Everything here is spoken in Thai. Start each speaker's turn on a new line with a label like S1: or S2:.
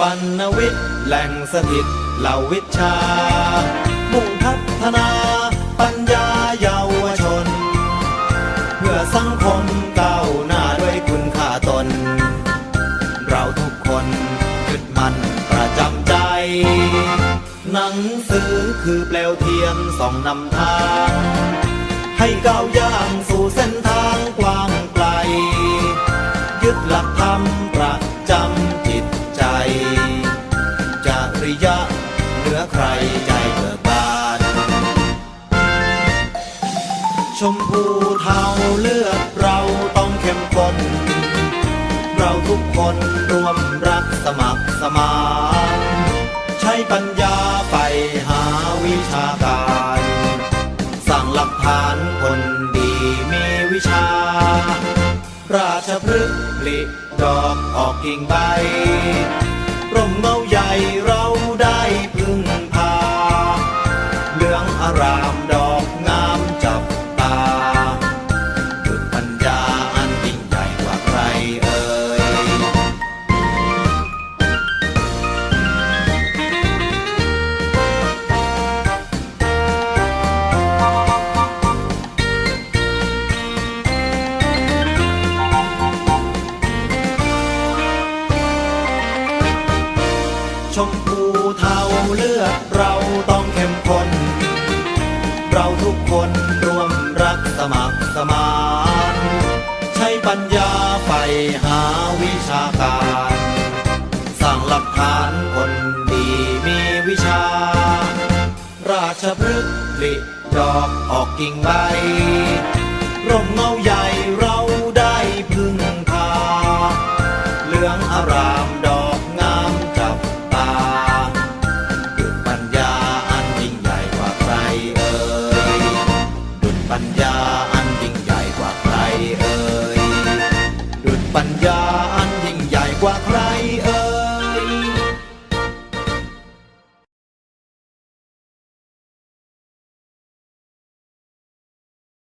S1: ปัณวิทย์แหล่งสถิตเหล่าวิชา มุ่งพัฒนาปัญญาเยาวชน เพื่อสังคมก้าวหน้าด้วยคุณค่าตน เราทุกคนยึดมันประจำใจ หนังสือคือเปลวเทียนส่องนำทาง ให้ก้าวย่างสู่เส้นทางกว้างไกล ยึดหลักธรรมประจำ อใครใจเบิกบาน ชมพูเทาเลือดเราต้องเข้มข้นเราทุกคนรวมรักสมัครสมาน ใช้ปัญญาไปหาวิชาการสร้างหลักฐานคนดีมีวิชา ราชพฤกษ์ผลิดอกออกกิ่งใบร่มเงาใหญ่เรา ชมพูเทาเลือดเราต้องเข้มข้นเราทุกคนร่วมรักสมัครสมาน ใช้ปัญญาไปหาวิชาการ สร้างหลักฐานคนดีมีวิชา ราชพฤกษ์ผลิดอกออกกิ่งใบร่มเงา ปัญญาอันยิ่งใหญ่กว่าใครเอ่ย